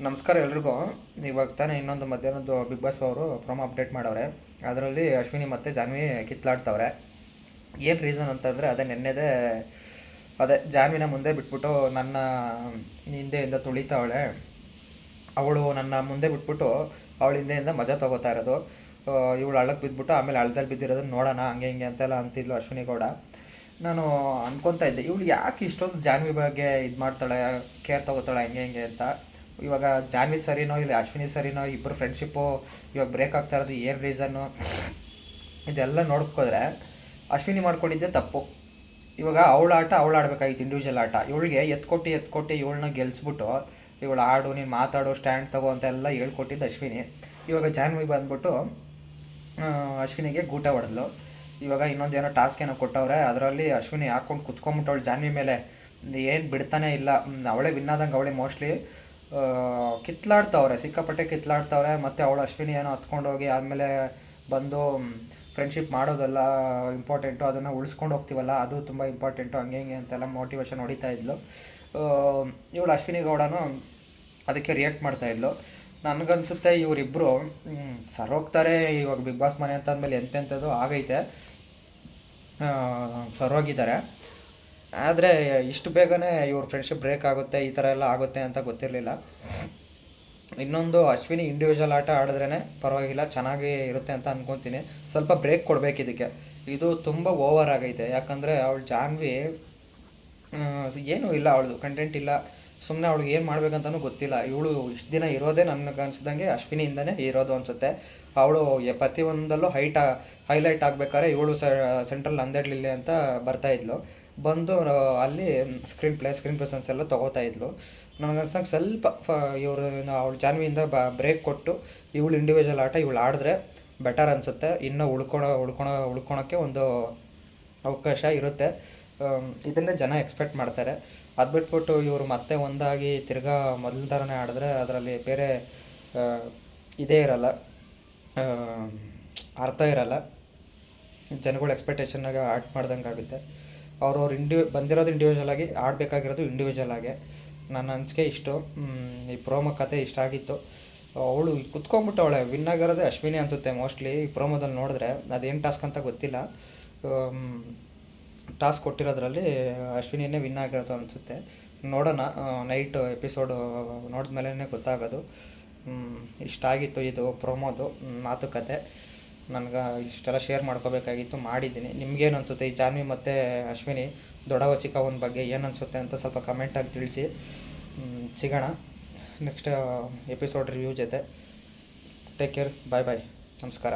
ನಮಸ್ಕಾರ ಎಲ್ರಿಗೂ. ಇವಾಗ ತಾನೇ ಇನ್ನೊಂದು ಮಧ್ಯಾಹ್ನದ್ದು ಬಿಗ್ ಬಾಸ್ ಅವರು ಪ್ರೊಮೋ ಅಪ್ಡೇಟ್ ಮಾಡವ್ರೆ. ಅದರಲ್ಲಿ ಅಶ್ವಿನಿ ಮತ್ತು ಜಾನ್ವಿ ಕಿತ್ಲಾಡ್ತವ್ರೆ. ಏನು ರೀಸನ್ ಅಂತಂದರೆ ಅದೇ ನೆನ್ನೆದೇ ಅದೇ ಜಾನ್ವಿನ ಮುಂದೆ ಬಿಟ್ಬಿಟ್ಟು ನನ್ನ ಹಿಂದೆಯಿಂದ ತುಳಿತಾವಳೆ. ಅವಳು ನನ್ನ ಮುಂದೆ ಬಿಟ್ಬಿಟ್ಟು ಅವಳ ಹಿಂದೆಯಿಂದ ಮಜಾ ತಗೋತಾ ಇರೋದು. ಇವಳು ಅಳಕ್ಕೆ ಬಿದ್ದುಬಿಟ್ಟು ಆಮೇಲೆ ಹಳ್ಳದಲ್ಲಿ ಬಿದ್ದಿರೋದನ್ನ ನೋಡೋಣ, ಹಂಗೆ ಹಿಂಗೆ ಅಂತೆಲ್ಲ ಅಂತಿದ್ಲು ಅಶ್ವಿನಿ ಗೌಡ. ನಾನು ಅನ್ಕೊತಾ ಇದ್ದೆ, ಇವಳು ಯಾಕೆ ಇಷ್ಟೊಂದು ಜಾನ್ವಿ ಬಗ್ಗೆ ಇದು ಮಾಡ್ತಾಳೆ ಕೇರ್ ತಗೋತಾಳೆ, ಹಂಗೆ ಹಿಂಗೆ ಅಂತ. ಇವಾಗ ಜಾನ್ವಿ ಸರಿನೋ ಇಲ್ಲ ಅಶ್ವಿನಿ ಸರಿನೋ ಇಬ್ಬರು ಫ್ರೆಂಡ್ಶಿಪ್ಪು ಇವಾಗ ಬ್ರೇಕ್ ಆಗ್ತಾ ಇರೋದು ಏನು ರೀಸನ್ನು ಇದೆಲ್ಲ ನೋಡ್ಕೋದ್ರೆ ಅಶ್ವಿನಿ ಮಾಡ್ಕೊಂಡಿದ್ದೆ ತಪ್ಪು. ಇವಾಗ ಅವಳ ಆಟ ಅವಳು ಆಡಬೇಕಾಗಿತ್ತು ಇಂಡಿವಿಜುವಲ್ ಆಟ. ಇವಳಿಗೆ ಎತ್ಕೊಟ್ಟು ಎತ್ಕೊಟ್ಟು ಇವಳನ್ನ ಗೆಲ್ಸ್ಬಿಟ್ಟು, ಇವಳು ಆಡು, ನೀನು ಮಾತಾಡು ಸ್ಟ್ಯಾಂಡ್ ತಗೋ ಅಂತ ಎಲ್ಲ ಹೇಳ್ಕೊಟ್ಟಿದ್ದು ಅಶ್ವಿನಿ. ಇವಾಗ ಜಾನ್ವಿ ಬಂದ್ಬಿಟ್ಟು ಅಶ್ವಿನಿಗೆ ಗೂಟ ಹೊಡೆದ್ಲು. ಇವಾಗ ಇನ್ನೊಂದು ಏನೋ ಟಾಸ್ಕ್ ಏನೋ ಕೊಟ್ಟವ್ರೆ, ಅದರಲ್ಲಿ ಅಶ್ವಿನಿ ಹಾಕೊಂಡು ಅವಳು ಜಾನ್ವಿ ಮೇಲೆ. ಏನು ಬಿಡ್ತಾನೆ ಇಲ್ಲ. ಅವಳೇ ವಿನ್ ಆದಂಗೆ ಅವಳೇ ಮೋಸ್ಟ್ಲಿ ಕಿತ್ಲಾಡ್ತವ್ರೆ, ಸಿಕ್ಕಾಪಟ್ಟೆ ಕಿತ್ಲಾಡ್ತವ್ರೆ, ಮತ್ತು ಅವಳು ಅಶ್ವಿನಿ ಏನೋ ಹತ್ಕೊಂಡೋಗಿ ಆದಮೇಲೆ ಬಂದು ಫ್ರೆಂಡ್ಶಿಪ್ ಮಾಡೋದೆಲ್ಲ ಇಂಪಾರ್ಟೆಂಟು ಅದನ್ನು ಉಳಿಸ್ಕೊಂಡು ಹೋಗ್ತೀವಲ್ಲ, ಅದು ತುಂಬ ಇಂಪಾರ್ಟೆಂಟು ಹಂಗೆ ಹಿಂಗೆ ಅಂತೆಲ್ಲ ಮೋಟಿವೇಶನ್ ಹೊಡಿತಾ ಇದ್ಲು. ಇವಳು ಅಶ್ವಿನಿ ಗೌಡನು ಅದಕ್ಕೆ ರಿಯಾಕ್ಟ್ ಮಾಡ್ತಾ ಇದ್ಲು. ನನಗನ್ಸುತ್ತೆ ಇವರಿಬ್ಬರು ಹೋಗ್ತಾರೆ, ಇವಾಗ ಬಿಗ್ ಬಾಸ್ ಮನೆ ಅಂತ ಅಂದಮೇಲೆ ಎಂತೆಂಥದ್ದು ಆಗೈತೆ. ಸರ್ ಸರೋಗಿದ್ದಾರೆ ಆದರೆ ಇಷ್ಟು ಬೇಗನೆ ಇವ್ರ ಫ್ರೆಂಡ್ಶಿಪ್ ಬ್ರೇಕ್ ಆಗುತ್ತೆ, ಈ ಥರ ಎಲ್ಲ ಆಗುತ್ತೆ ಅಂತ ಗೊತ್ತಿರಲಿಲ್ಲ. ಇನ್ನೊಂದು ಅಶ್ವಿನಿ ಇಂಡಿವಿಜುವಲ್ ಆಟ ಆಡಿದ್ರೇ ಪರವಾಗಿಲ್ಲ, ಚೆನ್ನಾಗಿ ಇರುತ್ತೆ ಅಂತ ಅಂದ್ಕೊತೀನಿ ಸ್ವಲ್ಪ ಬ್ರೇಕ್ ಕೊಡಬೇಕು ಇದಕ್ಕೆ. ಇದು ತುಂಬ ಓವರ್ ಆಗೈತೆ. ಯಾಕಂದರೆ ಅವಳು ಜಾನ್ವಿ ಏನೂ ಇಲ್ಲ ಅವಳದು ಕಂಟೆಂಟ್ ಇಲ್ಲ. ಸುಮ್ಮನೆ ಅವಳಿಗೆ ಏನು ಮಾಡಬೇಕಂತಲೂ ಗೊತ್ತಿಲ್ಲ. ಇವಳು ಇಷ್ಟು ದಿನ ಇರೋದೇ ನನಗೆ ಅನಿಸಿದಂಗೆ ಅಶ್ವಿನಿಯಿಂದನೇ ಇರೋದು ಅನಿಸುತ್ತೆ. ಅವಳು ಪ್ರತಿಯೊಂದಲ್ಲೂ ಹೈಟ್ ಹೈಲೈಟ್ ಆಗಬೇಕಾದ್ರೆ ಇವಳು ಸೆಂಟ್ರಲ್ ಅಂದೇಡ್ಲಿಲ್ಲಿ ಅಂತ ಬರ್ತಾ ಇದ್ಲು. ಬಂದು ಅಲ್ಲಿ ಸ್ಕ್ರೀನ್ ಪ್ಲೇ ಸ್ಕ್ರೀನ್ ಪ್ರೆಸೆನ್ಸ್ ಎಲ್ಲ ತೊಗೋತಾ ಇದ್ಲು. ನನಗೆ ಅನ್ಸಂಗೆ ಸ್ವಲ್ಪ ಫ ಇವರು ಅವಳು ಜಾನ್ವಿಯಿಂದ ಬ ಬ್ರೇಕ್ ಕೊಟ್ಟು ಇವಳು ಇಂಡಿವಿಜುವಲ್ ಆಟ ಇವಳು ಆಡಿದ್ರೆ ಬೆಟರ್ ಅನಿಸುತ್ತೆ. ಇನ್ನೂ ಉಳ್ಕೊಳೋ ಉಳ್ಕೊಳೋ, ಉಳ್ಕೊಳೋಕ್ಕೆ ಒಂದು ಅವಕಾಶ ಇರುತ್ತೆ. ಇದನ್ನೇ ಜನ ಎಕ್ಸ್ಪೆಕ್ಟ್ ಮಾಡ್ತಾರೆ. ಅದು ಬಿಟ್ಬಿಟ್ಟು ಇವರು ಮತ್ತೆ ಒಂದಾಗಿ ತಿರ್ಗಾ ಮೊದಲ ಥರನೇ ಆಡಿದ್ರೆ ಅದರಲ್ಲಿ ಬೇರೆ ಇದೇ ಇರಲ್ಲ. ಅರ್ಥ ಇರಲ್ಲ. ಜನಗಳ ಎಕ್ಸ್ಪೆಕ್ಟೇಷನ್ನಾಗ ಆರ್ಟ್ ಮಾಡ್ದಂಗೆ ಆಗುತ್ತೆ ಅವ್ರವ್ರು ಇಂಡಿ ಬಂದಿರೋದು ಇಂಡಿವಿಜುವಲ್ ಆಗಿ ಆಡಬೇಕಾಗಿರೋದು ಇಂಡಿವಿಜುವಲ್ ಆಗಿ. ನನ್ನ ಅನಿಸಿಕೆ ಇಷ್ಟು. ಈ ಪ್ರೋಮೋ ಕತೆ ಇಷ್ಟ ಆಗಿತ್ತು. ಅವಳು ಕುತ್ಕೊಂಡ್ಬಿಟ್ಟು ಅವಳೆ ವಿನ್ ಆಗಿರೋದೇ ಅಶ್ವಿನಿ ಅನಿಸುತ್ತೆ ಮೋಸ್ಟ್ಲಿ ಈ ಪ್ರೋಮೋದಲ್ಲಿ ನೋಡಿದ್ರೆ. ಅದೇನು ಟಾಸ್ಕ್ ಅಂತ ಗೊತ್ತಿಲ್ಲ. ಟಾಸ್ಕ್ ಕೊಟ್ಟಿರೋದ್ರಲ್ಲಿ ಅಶ್ವಿನಿನೇ ವಿನ್ ಆಗಿರೋದು ಅನಿಸುತ್ತೆ. ನೋಡೋಣ ನೈಟ್ ಎಪಿಸೋಡು ನೋಡಿದ್ಮೇಲೆ ಗೊತ್ತಾಗೋದು. ಇಷ್ಟ ಆಗಿತ್ತು ಇದು ಪ್ರೋಮೋದು ಮಾತುಕತೆ. ನನಗೆ ಇಷ್ಟೆಲ್ಲ ಶೇರ್ ಮಾಡ್ಕೋಬೇಕಾಗಿತ್ತು, ಮಾಡಿದ್ದೀನಿ. ನಿಮ್ಗೇನು ಅನಿಸುತ್ತೆ ಈ ಜಾನ್ವಿ ಮತ್ತು ಅಶ್ವಿನಿ ದೊಡ್ಡವ ಚಿಕ್ಕವನ ಬಗ್ಗೆ ಏನು ಅನಿಸುತ್ತೆ ಅಂತ ಸ್ವಲ್ಪ ಕಮೆಂಟಾಗಿ ತಿಳಿಸಿ. ಸಿಗೋಣ. ನೆಕ್ಸ್ಟ್ ಎಪಿಸೋಡ್ ರಿವ್ಯೂ ಜೊತೆ. ಟೇಕ್ ಕೇರ್ ಬಾಯ್ ಬಾಯ್ ನಮಸ್ಕಾರ.